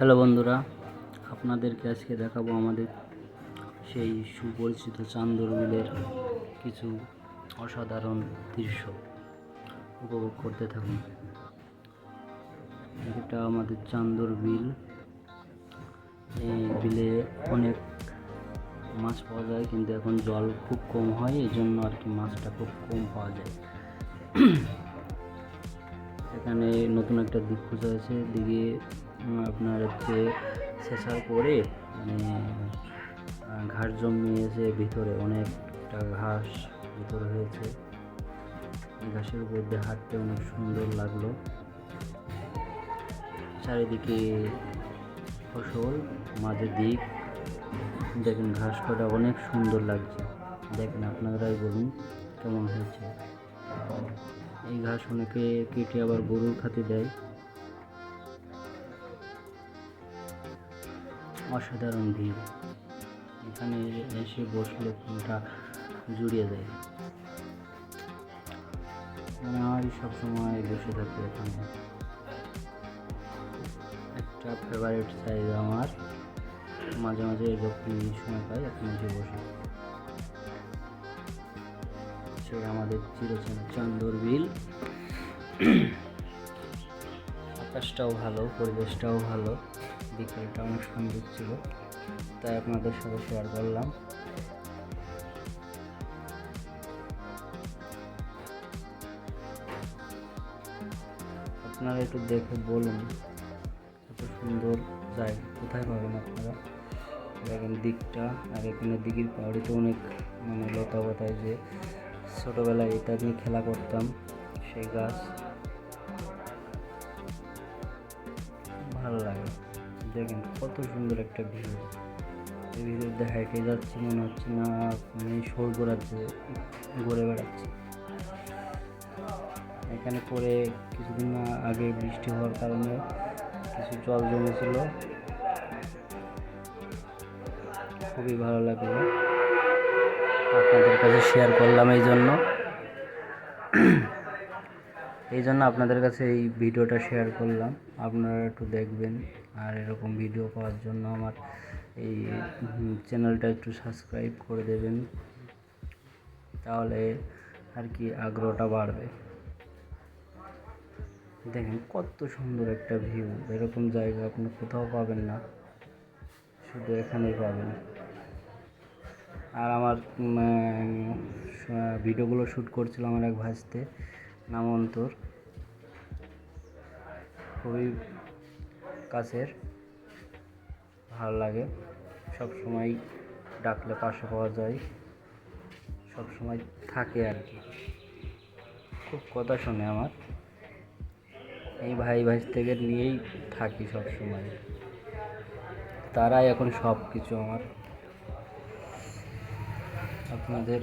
Hello বন্ধুরা, আপনাদেরকে আজকে দেখাবো আমাদের সেই সুপরিচিত চান্দর বিলের কিছু অসাধারণ দৃশ্য উপভোগ করতে থাকুন। এটা আমাদের চান্দর বিল এই বিলে অনেক মাছ পাওয়া যায়, কিন্তু এখন জল খুব কম হয়, এই জন্য আর কি মাছটা খুব কম পাওয়া যায়। এখানে নতুন একটা দিক খোঁজা আছে দিকে আপনার হচ্ছে সেচার পরে মানে ঘাস জন্মিয়েছে ভিতরে অনেকটা ঘাস ভিতরে হয়েছে ঘাসের উপর দিয়ে হাঁটতে অনেক সুন্দর লাগল। চারিদিকে ফসল, মাঝে দিক দেখেন ঘাস কটা অনেক সুন্দর লাগছে। দেখেন আপনারাই বলুন কেমন হয়েছে। এই ঘাস অনেকে কেটে আবার গরুর খাতে দেয়। অসাধারণ ভিড়। এখানে এসে বসলে কোনটা জুড়িয়ে দেয় মনে হয় সবসময় বসে থাকি এখানে। একটা ফেভারিট সাইজ আমার। মাঝে মাঝে যখন সময় পাই এখানে এসে বসে। সে আমাদের চিরচেনা চন্দর বিল। আকাশটাও ভালো, পরিবেশটাও ভালো। বিকেলটা অনেক সুন্দর ছিল। তাই আপনাদের সাথে শেয়ার করলাম। আপনারা একটু দেখে বলুন, এত সুন্দর জায়গা কোথায় পাবেন আপনারা? দেখেন দিকটা, আর এখানে দিঘির পাহাড়িতে অনেক মানে লতা পাতায় যে ছোটোবেলায় এটা নিয়ে খেলা করতাম, সেই গাছ। ভালো লাগে। দেখেন কত সুন্দর একটা ভিউ। এই দিয়ে হাইটে যাচ্ছি মনে হচ্ছে না মানে স্বর্গ রাজ্যে ঘুরে বেড়াচ্ছি। এখানে পরে কিছুদিন আগে বৃষ্টি হওয়ার কারণে কিছু জল জমেছিল। খুবই ভালো লাগল। আপনাদের কাছে শেয়ার করলাম এই জন্য। এই জন্য আপনাদের কাছে এই ভিডিওটা শেয়ার করলাম। আপনারা একটু দেখবেন। আর এরকম ভিডিও পাওয়ার জন্য আমার এই চ্যানেলটা একটু সাবস্ক্রাইব করে দেবেন। তাহলে আর কি আগ্রহটা বাড়বে। দেখেন কত সুন্দর একটা ভিউ এরকম জায়গা আপনি কোথাও পাবেন না। শুধু এখানেই পাবেন। আর আমার ভিডিওগুলো শ্যুট করছিল আমার এক ভাইস্তে নাম অন্তর খুবই কাছের, ভালো লাগে। সব সময় ডাকলে পাশে পাওয়া যায়, সব সময় থাকে আর কি। খুব কথা শোনে আমার। এই ভাই ভাই থেকে নিয়েই থাকি সব সময়। তারাই এখন সব কিছু আমার। আপনাদের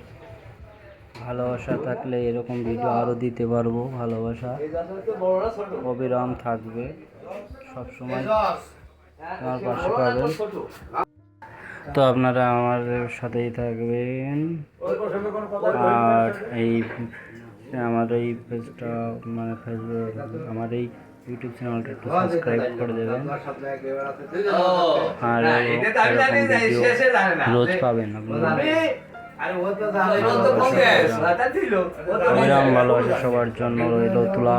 ভালোবাসা থাকলে এরকম ভিডিও আরও দিতে পারব, ভালোবাসা। অবিরাম থাকবে। সব সময় আমার পাশে পাবেন তো আপনারা আমার সাথেই থাকবেন। আর এই আমার এই পেজটা মানে ফেসবুক আমার এই ইউটিউব চ্যানেলটা একটু সাবস্ক্রাইব করে দেবেন। আর রোজ পাবেন আপনারা। অবিরাম ভালোবাসা সবার জন্য রইল তুলা।